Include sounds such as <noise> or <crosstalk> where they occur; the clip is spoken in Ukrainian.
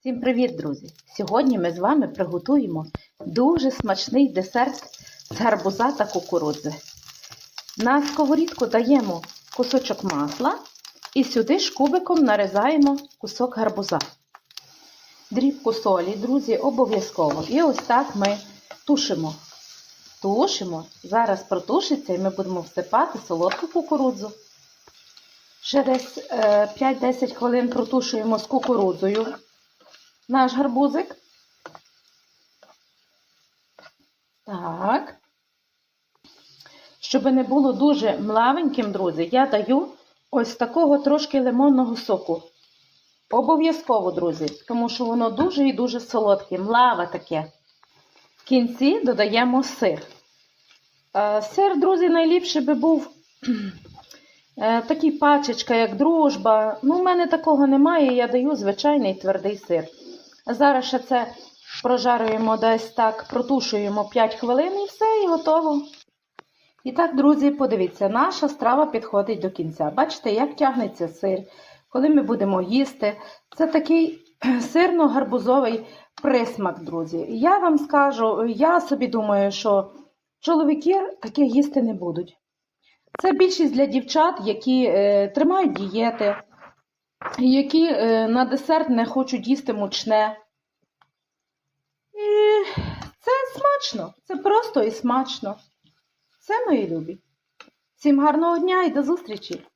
Всім привіт, друзі! Сьогодні ми з вами приготуємо дуже смачний десерт з гарбуза та кукурудзи. На сковорідку даємо кусочок масла і сюди ж кубиком нарізаємо кусок гарбуза. Дрібку солі, друзі, обов'язково. І ось так ми тушимо. Тушимо. Зараз протушиться і ми будемо всипати солодку кукурудзу. Ще десь е, 5-10 хвилин протушуємо з кукурудзою наш гарбузик. Так. Щоб не було дуже млавеньким, друзі, я даю ось такого трошки лимонного соку. Обов'язково, друзі, тому що воно дуже і дуже солодке, млаве таке. В кінці додаємо сир. Е, Сир, друзі, найліпше би був <clears throat> е, такий пачечка, як дружба. Ну, в мене такого немає, я даю звичайний твердий сир. Зараз ще це прожарюємо десь так, протушуємо 5 хвилин і все, і готово. І так, друзі, подивіться, наша страва підходить до кінця. Бачите, як тягнеться сир, коли ми будемо їсти. Це такий <clears throat> сирно-гарбузовий присмак, друзі. Я вам скажу, я собі думаю, що чоловіки таке їсти не будуть. Це більшість для дівчат, які е, тримають дієти, які е, на десерт не хочуть їсти мучне. І це смачно, це просто і смачно. Все, мої любі. Всім гарного дня і до зустрічі!